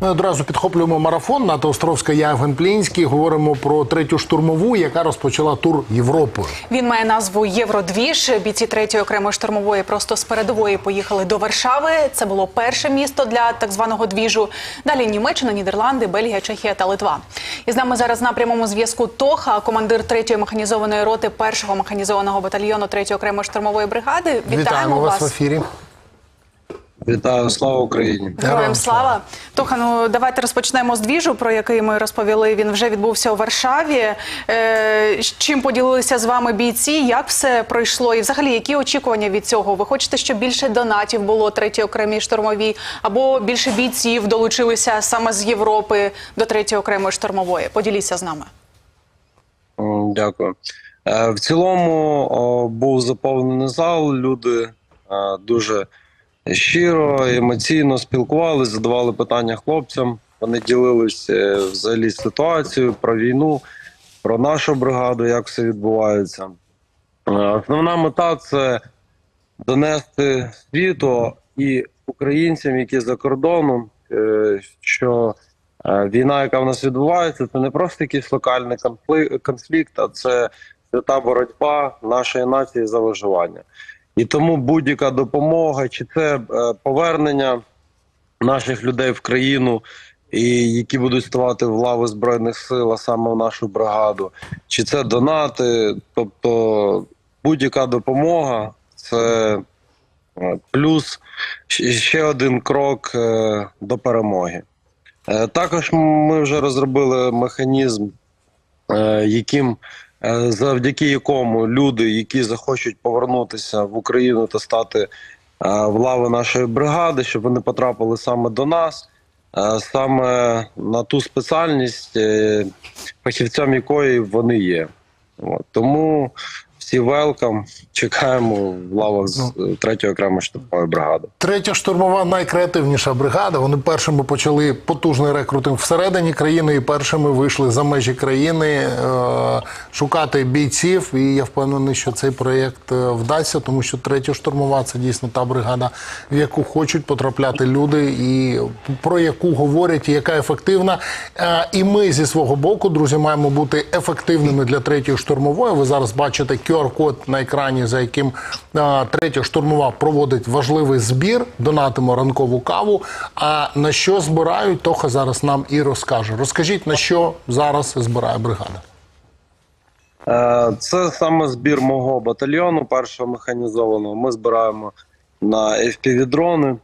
Ми одразу підхоплюємо марафон НАТО Островська, я Євген Плінський. Говоримо про третю штурмову, яка розпочала тур Європою. Він має назву Євродвіж. Бійці третьої окремої штурмової просто з передової поїхали до Варшави. Це було перше місто для так званого двіжу. Далі Німеччина, Нідерланди, Бельгія, Чехія та Литва. І з нами зараз на прямому зв'язку Тоха, командир третьої механізованої роти першого механізованого батальйону третьої окремої штурмової бригади. Вітаємо, вас в ефірі. Вітаю, слава Україні! Героям слава Тоха. Ну давайте розпочнемо з двіжу, про який ми розповіли. Він вже відбувся у Варшаві. Е, чим поділилися з вами бійці? Як все пройшло? І взагалі, які очікування від цього? Ви хочете, щоб більше донатів було третій окремій штурмовій, або більше бійців долучилися саме з Європи до третьої окремої штурмової? Поділіться з нами. Дякую. Е, В цілому був заповнений зал. Люди е, дуже щиро, емоційно спілкувалися, задавали питання хлопцям. Вони ділились е, взагалі ситуацією про війну, про нашу бригаду, як все відбувається. Е, Основна мета це донести світу і українцям, які за кордоном, е, що війна, яка в нас відбувається, це не просто якийсь локальний конфлікт, а це свята боротьба нашої нації за виживання. І тому будь-яка допомога, чи це е, повернення наших людей в країну, і які будуть ставати в лави збройних сил, а саме в нашу бригаду, чи це донати, тобто будь-яка допомога це е, плюс ще один крок е, до перемоги. Також ми вже розробили механізм, яким завдяки якому люди, які захочуть повернутися в Україну та стати е, в лави нашої бригади, щоб вони потрапили саме до нас, е, саме на ту спеціальність, е, фахівцям якої вони є. Тому всі велкам, чекаємо в лавах з е, третьої окремої штурмової бригади. Третя штурмова найкреативніша бригада. Вони першими почали потужний рекрутинг всередині країни і першими вийшли за межі країни е, шукати бійців. І я впевнений, що цей проєкт е, вдасться, тому що третя штурмова це дійсно та бригада, в яку хочуть потрапляти люди, і про яку говорять, і яка ефективна. Е, і ми зі свого боку, друзі, маємо бути ефективними для третьої штурмової. Ви зараз бачите QR-код на екрані, за яким третя штурмова проводить важливий збір. Донатимо ранкову каву. А на що збирають, Тоха зараз нам і розкаже. Розкажіть, на що зараз збирає бригада. Е, Це саме збір мого батальйону, першого механізованого. Ми збираємо на FPV-дрони,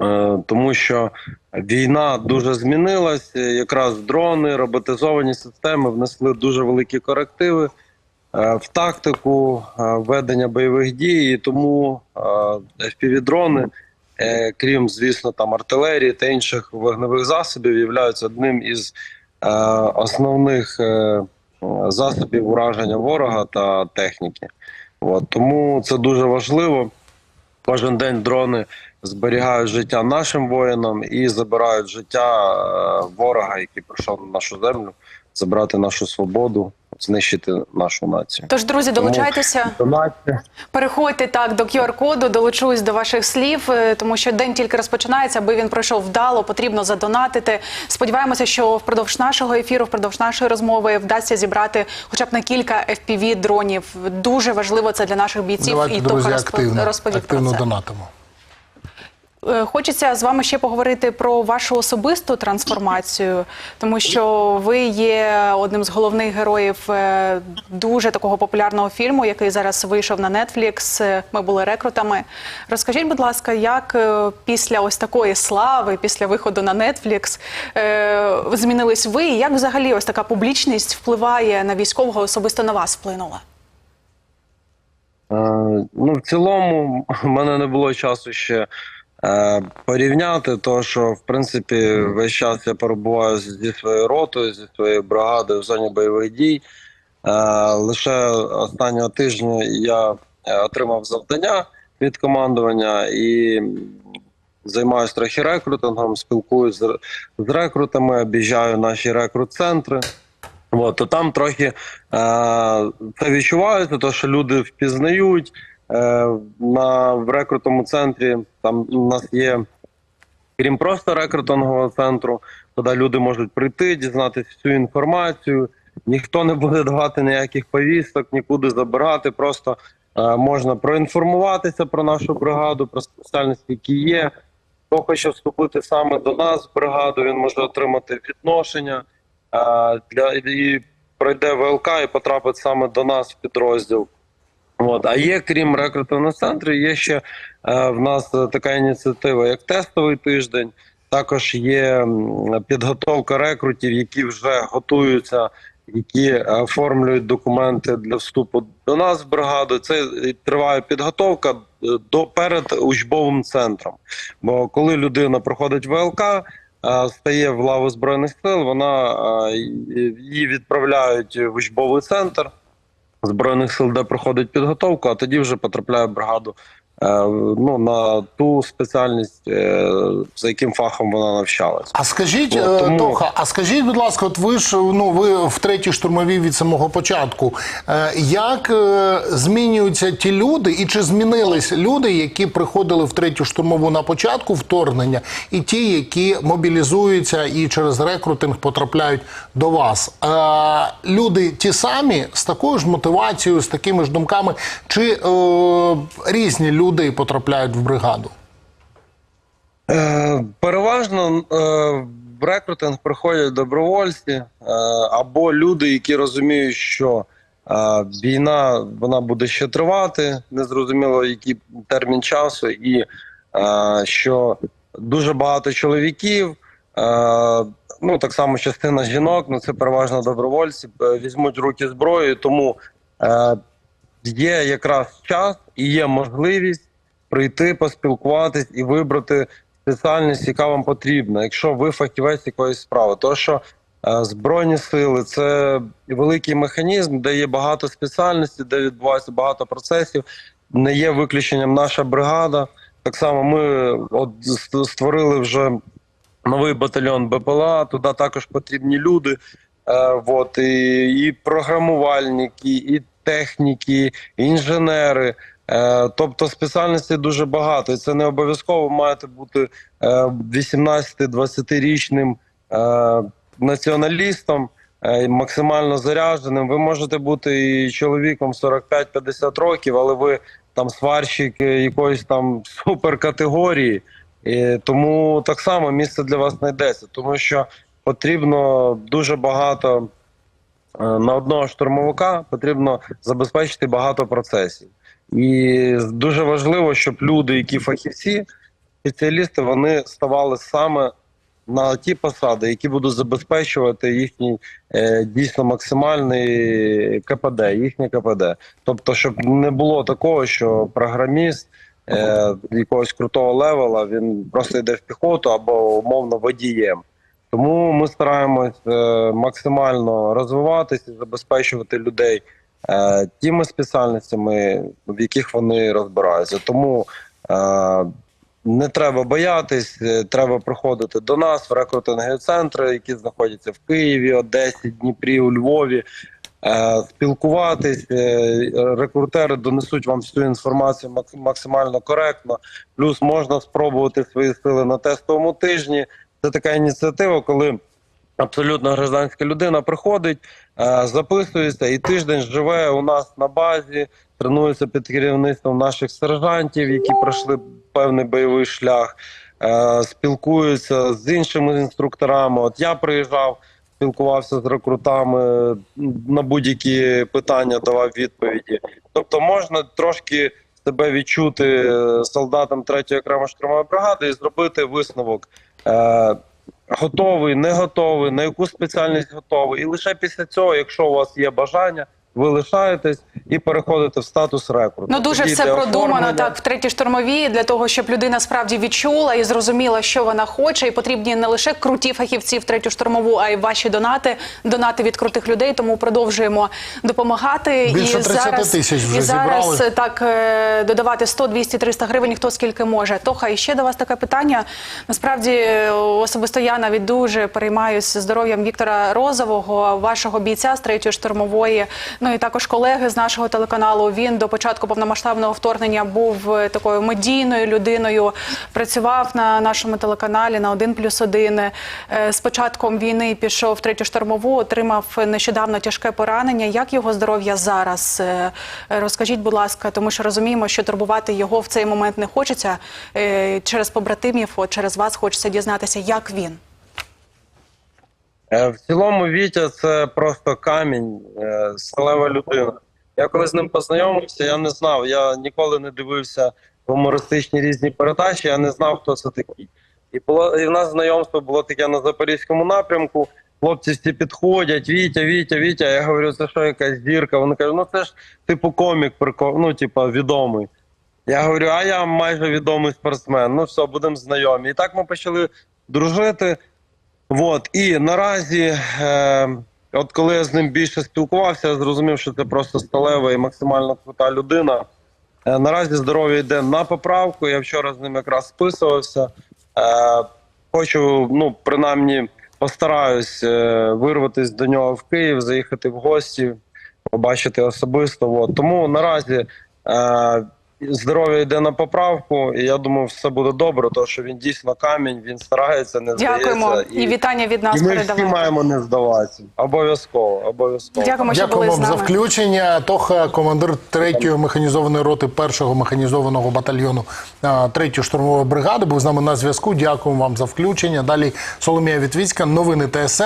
е, тому що війна дуже змінилась. Якраз дрони, роботизовані системи внесли дуже великі корективи в тактику е, ведення бойових дій. І тому е, FPV-дрони, е, крім звісно, там артилерії та інших вогневих засобів, являються одним із е, основних. е, засобів ураження ворога та техніки. От, тому це дуже важливо. Кожен день дрони зберігають життя нашим воїнам і забирають життя е, ворога, який прийшов на нашу землю, забрати нашу свободу, знищити нашу націю. Тож, друзі, долучайтеся. Донатьте. Переходьте так до QR-коду, долучусь до ваших слів, е, тому що день тільки розпочинається, аби він пройшов вдало, потрібно задонатити. Сподіваємося, що впродовж нашого ефіру, впродовж нашої розмови вдасться зібрати хоча б на кілька fpv дронів. Дуже важливо це для наших бійців. Давайте, і друзі, активно, розповів активно про це. донатимо. Е, Хочеться з вами ще поговорити про вашу особисту трансформацію, тому що ви є одним з головних героїв е, дуже такого популярного фільму, який зараз вийшов на Netflix. Е, Ми були рекрутами. Розкажіть, будь ласка, як після ось такої слави, після виходу на Netflix, змінились ви? Як взагалі ось така публічність впливає на військового, особисто на вас вплинула? Ну, в цілому, в мене не було часу ще порівняти, то що в принципі весь час я перебуваю зі своєю ротою, зі своєю бригадою в зоні бойових дій. Е, лише останнього тижня я е, отримав завдання від командування і займаюся трохи рекрутингом, спілкуюся з, з рекрутами, об'їжджаю наші рекрут-центри. От, то там трохи е, це відчувається, то що люди впізнають. Е, на, в рекрутному центрі там у нас є крім просто рекрутингового центру, туди люди можуть прийти, дізнатися всю інформацію. Ніхто не буде давати ніяких повісток, нікуди забирати. Просто е, можна проінформуватися про нашу бригаду, про спеціальності, які є. Хто хоче вступити саме до нас в бригаду, він може отримати відношення е, для і пройде ВЛК і потрапить саме до нас в підрозділ. От. А є, крім рекрутингового центру, є ще е, в нас така ініціатива, як тестовий тиждень. Також є підготовка рекрутів, які вже готуються, які оформлюють документи для вступу до нас в бригаду. Це триває підготовка е, до перед учбовим центром. Бо коли людина проходить ВЛК, е, стає в лаву збройних сил, вона е, її відправляють в учбовий центр збройних сил, де проходить підготовку, а тоді вже потрапляє в бригаду. Е, Ну на ту спеціальність, е, за яким фахом вона навчалась. А скажіть, Ну, е, тому- Тоха, а скажіть, будь ласка, от ви ж ну ви в третій штурмовій від самого початку. Як змінюються ті люди, і чи змінились люди, які приходили в третю штурмову на початку вторгнення, і ті, які мобілізуються і через рекрутинг потрапляють до вас? Люди ті самі з такою ж мотивацією, з такими ж думками, чи е, різні люди потрапляють в бригаду? Е, переважно е, в рекрутинг приходять добровольці е, або люди, які розуміють, що е, війна вона буде ще тривати, незрозуміло який термін часу, і е, що дуже багато чоловіків. Е, Ну, так само частина жінок, ну це переважно добровольці, е, візьмуть руки зброю, тому е, є якраз час і є можливість прийти, поспілкуватись і вибрати спеціальність, яка вам потрібна, якщо ви фахівець якоїсь справи. То що е, збройні сили це великий механізм, де є багато спеціальностей, де відбувається багато процесів. Не є виключенням наша бригада. Так само ми от створили вже новий батальйон БПЛА. Туди також потрібні люди. Е, вот, і, і програмувальники, і техніки, інженери. Е, тобто спеціальностей дуже багато. І це не обов'язково маєте бути е, 18-20-річним е, націоналістом, е, максимально зарядженим. Ви можете бути і чоловіком 45-50 років, але ви там сварщик якоїсь там суперкатегорії. І тому так само місце для вас знайдеться, тому що потрібно дуже багато на одного штурмовика потрібно забезпечити багато процесів. І дуже важливо, щоб люди, які фахівці, спеціалісти, вони ставали саме на ті посади, які будуть забезпечувати їхній е, дійсно максимальний КПД, їхнє КПД. Тобто, щоб не було такого, що програміст е, якогось крутого левела він просто йде в піхоту або умовно водієм. Тому ми стараємось е, максимально розвиватися, забезпечувати людей е, тими спеціальностями, в яких вони розбираються. Тому е, не треба боятись, треба приходити до нас в рекрутингові центри, які знаходяться в Києві, Одесі, Дніпрі, у Львові. Спілкуватись, рекрутери донесуть вам всю інформацію максимально коректно. Плюс можна спробувати свої сили на тестовому тижні. Це така ініціатива, коли абсолютно гражданська людина приходить, е, записується і тиждень живе у нас на базі, тренується під керівництвом наших сержантів, які пройшли певний бойовий шлях, е, спілкуються з іншими інструкторами. От я приїжджав, спілкувався з рекрутами на будь-які питання, давав відповіді. Тобто можна трошки себе відчути е, солдатом 3-ї окремої штурмової бригади і зробити висновок. Е, готовий, не готовий, на яку спеціальність готовий. І лише після цього, якщо у вас є бажання, ви лишаєтесь і переходите в статус рекруту. Ну дуже Тоді все продумано оформлення. так в третій штурмовій для того, щоб людина справді відчула і зрозуміла, що вона хоче, і потрібні не лише круті фахівці в третю штурмову, а й ваші донати, донати від крутих людей. Тому продовжуємо допомагати. Більше і 30 зараз тисяч вже і зараз зібрали. так е, додавати 100, 200, 300 гривень, хто скільки може. Тоха, і ще до вас таке питання. Насправді е, особисто я навіть дуже переймаюся здоров'ям Віктора Розового, вашого бійця з третьої штурмової. Ну і також колеги з нашого телеканалу. Він до початку повномасштабного вторгнення був е, такою медійною людиною. Працював на нашому телеканалі на 1 плюс 1. Е, З початком війни пішов третю штурмову, отримав нещодавно тяжке поранення. Як його здоров'я зараз? Е, Розкажіть, будь ласка, тому що розуміємо, що турбувати його в цей момент не хочеться. Через побратимів, через вас хочеться дізнатися, як він. Е, В цілому Вітя це просто камінь, е, сталева людина. Я коли з ним познайомився, я не знав. Я ніколи не дивився гумористичні різні передачі, я не знав, хто це такий. І було і в нас знайомство було таке на запорізькому напрямку. Хлопці всі підходять, Вітя, Вітя, Вітя. Я говорю, це що якась зірка? Вони кажуть, ну це ж типу комік, ну типу відомий. Я говорю, а я майже відомий спортсмен. Ну все, будемо знайомі. І так ми почали дружити. От і наразі, е, от коли я з ним більше спілкувався, я зрозумів, що це просто сталева і максимально крута людина. Е, наразі здоров'я йде на поправку. Я вчора з ним якраз списувався. Е, хочу, ну, принаймні, постараюсь е, вирватися до нього в Київ, заїхати в гості, побачити особисто. От. Тому наразі е, здоров'я йде на поправку, і я думаю, все буде добре, тому що він дійсно камінь, він старається, не Дякуємо здається. і вітання від нас і ми всі маємо не здаватися. Обов'язково, обов'язково. Дякуємо, що Дякую були вам з за включення. Тоха, командир 3-ї механізованої роти 1-го механізованого батальйону 3-ї штурмової бригади, був з нами на зв'язку. Дякуємо вам за включення. Далі Соломія Вітвіцька, новини ТСН.